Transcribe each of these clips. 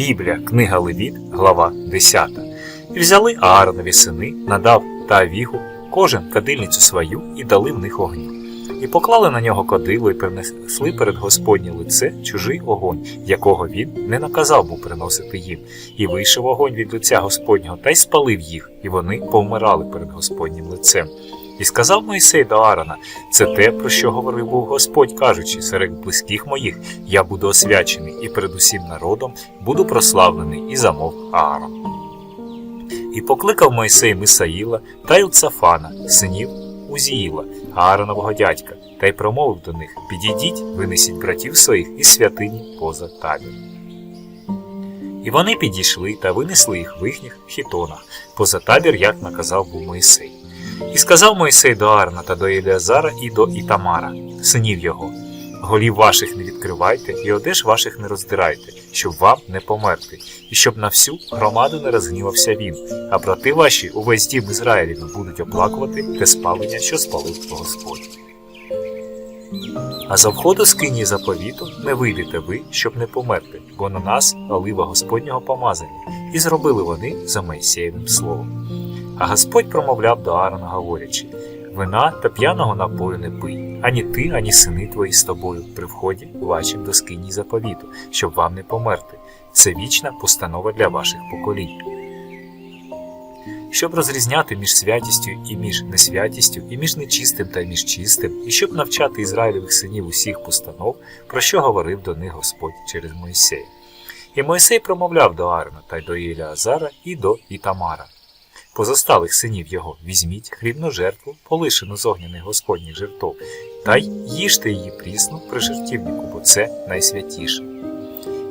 Біблія, книга Левіт, глава 10. І взяли Ааронові сини, надав та Авігу, кожен кадильницю свою, і дали в них огню. І поклали на нього кадило і принесли перед Господнє лице чужий огонь, якого він не наказав був приносити їм. І вийшов огонь від лиця Господнього та й спалив їх, і вони повмирали перед Господнім лицем. І сказав Мойсей до Аарона, це те, про що говорив був Господь, кажучи, серед близьких моїх я буду освячений, і перед усім народом буду прославлений, і замовк Аарон. І покликав Мойсей Мисаїла та Ілцафана, синів Узіїла, Ааронового дядька, та й промовив до них: Підійдіть, винесіть братів своїх із святині поза табір. І вони підійшли та винесли їх в їхніх хітонах, поза табір, як наказав був Мойсей. І сказав Мойсей до Аарона та до Еліазара і до Ітамара, синів його: Голів ваших не відкривайте, і одеж ваших не роздирайте, щоб вам не померти, і щоб на всю громаду не розгнівався він, а брати ваші увесь дім Ізраїлівну будуть оплакувати те спалення, що спалив Господь. А за входу з кині заповіту не вийдете ви, щоб не померти, бо на нас олива Господнього помазання, і зробили вони за Моїсеєвим словом. А Господь промовляв до Аарона, говорячи: Вина та п'яного напою не пий, ані ти, ані сини твої з тобою при вході вашим до скині заповіту, щоб вам не померти. Це вічна постанова для ваших поколінь. Щоб розрізняти між святістю і між несвятістю, і між нечистим та між чистим, і щоб навчати Ізраїлевих синів усіх постанов, про що говорив до них Господь через Моїсея. І Мойсей промовляв до Аарона та й до Іліазара і до Ітамара. Позосталих синів його візьміть хлібну жертву, полишену з огняних Господніх жертв, та й їжте її прісно при жертівнику, бо це найсвятіше.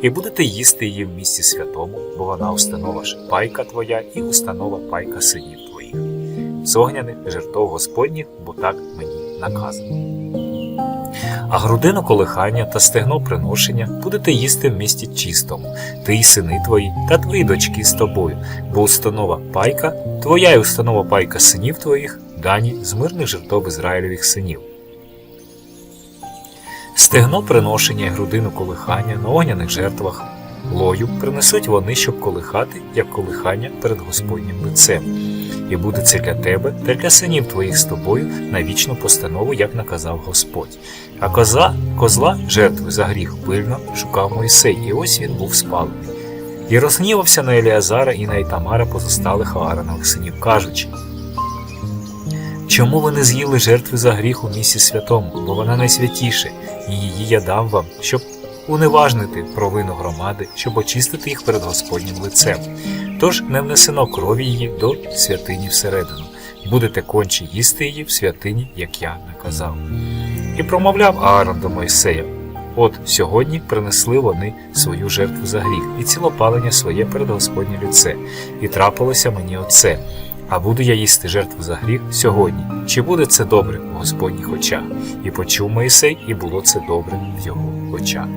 І будете їсти її в місці святому, бо вона установа пайка твоя і установа пайка синів твоїх. З огняних жертв Господніх, бо так мені наказано. А грудину колихання та стегно приношення будете їсти в місті чистому, ти й сини твої, та твої дочки з тобою, бо установа пайка, твоя й установа пайка синів твоїх, дані з мирних жертв Ізраїлевих синів. Стегно приношення і грудину колихання на огняних жертвах лою принесуть вони, щоб колихати, як колихання перед Господнім лицем. І буде це для тебе та для синів твоїх з тобою на вічну постанову, як наказав Господь. А коза, козла жертви за гріх пильно шукав Мойсей, і ось він був спалений. І розгнівався на Еліазара і на Ітамара позосталих Ааронових синів, кажучи, Чому ви не з'їли жертви за гріх у місці святому, бо вона найсвятіше, і її я дам вам, щоб уневажнити провину громади, щоб очистити їх перед Господнім лицем. Тож не внесено крові її до святині всередину. Будете конче їсти її в святині, як я наказав. І промовляв Аарон до Мойсея: От сьогодні принесли вони свою жертву за гріх і цілопалення своє перед Господнє лице, і трапилося мені оце. А буду я їсти жертву за гріх сьогодні. Чи буде це добре в Господніх очах? І почув Моїсей, і було це добре в його очах.